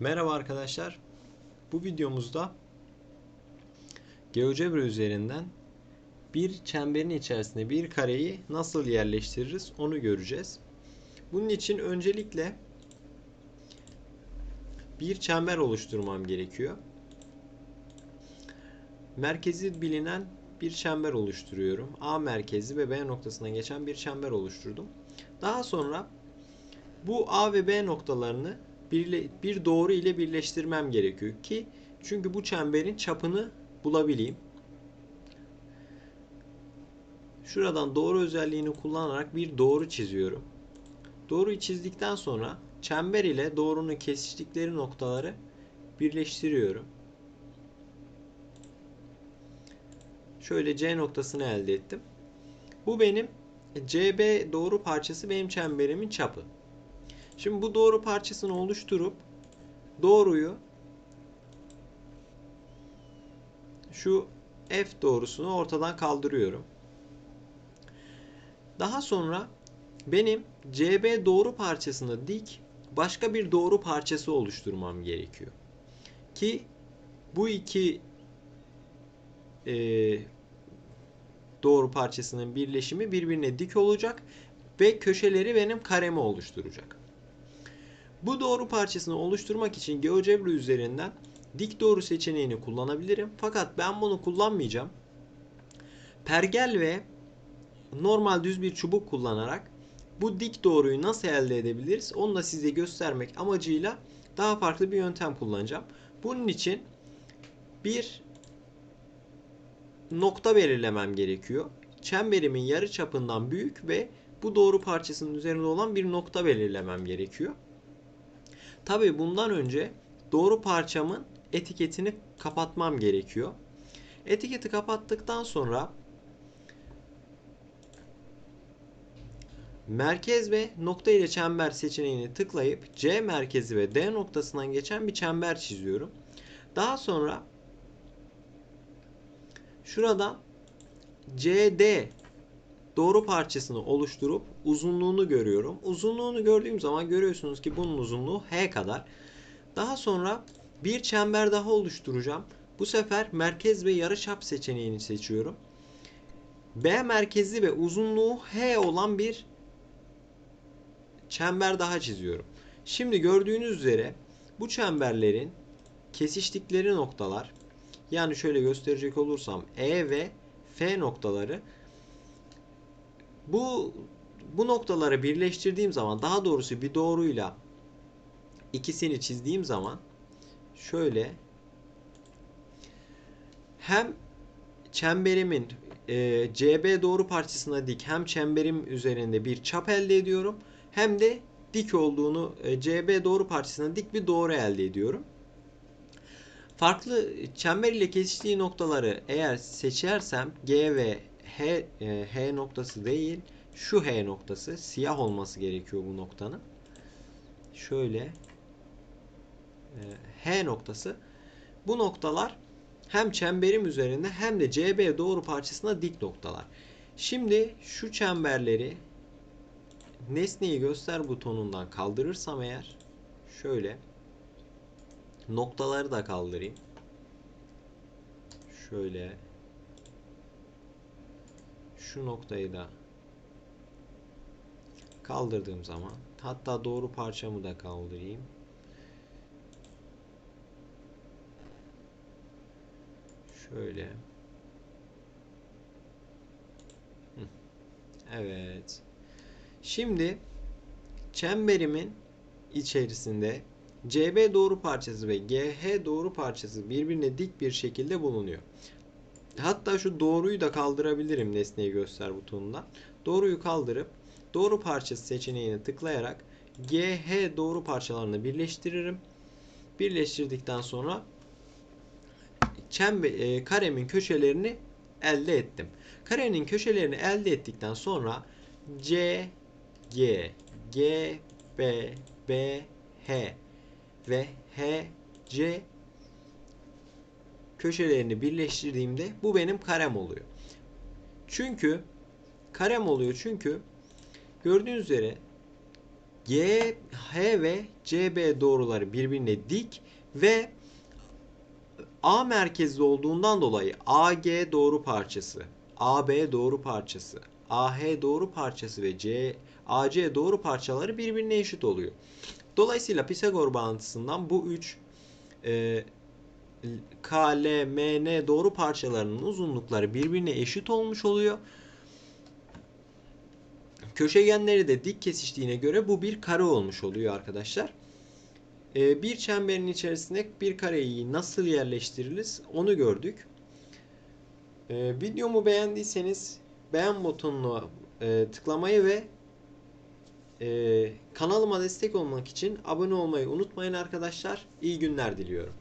Merhaba arkadaşlar. Bu videomuzda GeoGebra üzerinden bir çemberin içerisinde bir kareyi nasıl yerleştiririz onu göreceğiz. Bunun için öncelikle bir çember oluşturmam gerekiyor. Merkezi bilinen bir çember oluşturuyorum. A merkezi ve B noktasına geçen bir çember oluşturdum. Daha sonra bu A ve B noktalarını bir, bir doğru ile birleştirmem gerekiyor ki çünkü bu çemberin çapını bulabileyim. Şuradan doğru özelliğini kullanarak bir doğru çiziyorum. Doğruyu çizdikten sonra çember ile doğrunun kesiştikleri noktaları birleştiriyorum. Şöyle C noktasını elde ettim. Bu benim CB doğru parçası benim çemberimin çapı. Şimdi bu doğru parçasını oluşturup doğruyu şu F doğrusunu ortadan kaldırıyorum. Daha sonra benim CB doğru parçasını dik başka bir doğru parçası oluşturmam gerekiyor. Ki bu iki e, doğru parçasının birleşimi birbirine dik olacak ve köşeleri benim karemi oluşturacak. Bu doğru parçasını oluşturmak için GeoGebra üzerinden dik doğru seçeneğini kullanabilirim. Fakat ben bunu kullanmayacağım. Pergel ve normal düz bir çubuk kullanarak bu dik doğruyu nasıl elde edebiliriz onu da size göstermek amacıyla daha farklı bir yöntem kullanacağım. Bunun için bir nokta belirlemem gerekiyor. Çemberimin yarı çapından büyük ve bu doğru parçasının üzerinde olan bir nokta belirlemem gerekiyor. Tabi bundan önce doğru parçamın etiketini kapatmam gerekiyor. Etiketi kapattıktan sonra merkez ve nokta ile çember seçeneğini tıklayıp C merkezi ve D noktasından geçen bir çember çiziyorum. Daha sonra şuradan CD doğru parçasını oluşturup uzunluğunu görüyorum. Uzunluğunu gördüğüm zaman görüyorsunuz ki bunun uzunluğu H kadar. Daha sonra bir çember daha oluşturacağım. Bu sefer merkez ve yarıçap seçeneğini seçiyorum. B merkezi ve uzunluğu H olan bir çember daha çiziyorum. Şimdi gördüğünüz üzere bu çemberlerin kesiştikleri noktalar yani şöyle gösterecek olursam E ve F noktaları bu bu noktaları birleştirdiğim zaman daha doğrusu bir doğruyla ikisini çizdiğim zaman şöyle hem çemberimin e, CB doğru parçasına dik hem çemberim üzerinde bir çap elde ediyorum hem de dik olduğunu e, CB doğru parçasına dik bir doğru elde ediyorum. Farklı çember ile kesiştiği noktaları eğer seçersem G ve H, e, H noktası değil şu H noktası siyah olması gerekiyor bu noktanın. Şöyle e, H noktası bu noktalar hem çemberim üzerinde hem de CB doğru parçasına dik noktalar. Şimdi şu çemberleri nesneyi göster butonundan kaldırırsam eğer şöyle noktaları da kaldırayım. Şöyle şu noktayı da kaldırdığım zaman hatta doğru parçamı da kaldırayım. Şöyle. Evet. Şimdi çemberimin içerisinde CB doğru parçası ve GH doğru parçası birbirine dik bir şekilde bulunuyor. Hatta şu doğruyu da kaldırabilirim nesneyi göster butonundan. Doğruyu kaldırıp doğru parçası seçeneğine tıklayarak GH doğru parçalarını birleştiririm. Birleştirdikten sonra çember, e, karemin köşelerini elde ettim. Karenin köşelerini elde ettikten sonra C, G, G, B, B, H ve H, C köşelerini birleştirdiğimde bu benim karem oluyor. Çünkü karem oluyor çünkü gördüğünüz üzere G, H ve CB doğruları birbirine dik ve A merkezli olduğundan dolayı AG doğru parçası, AB doğru parçası, AH doğru parçası ve C, AC doğru parçaları birbirine eşit oluyor. Dolayısıyla Pisagor bağıntısından bu üç e, K, L, M, N doğru parçalarının uzunlukları birbirine eşit olmuş oluyor. Köşegenleri de dik kesiştiğine göre bu bir kare olmuş oluyor arkadaşlar. Ee, bir çemberin içerisine bir kareyi nasıl yerleştiririz onu gördük. Ee, videomu beğendiyseniz beğen butonuna e, tıklamayı ve e, kanalıma destek olmak için abone olmayı unutmayın arkadaşlar. İyi günler diliyorum.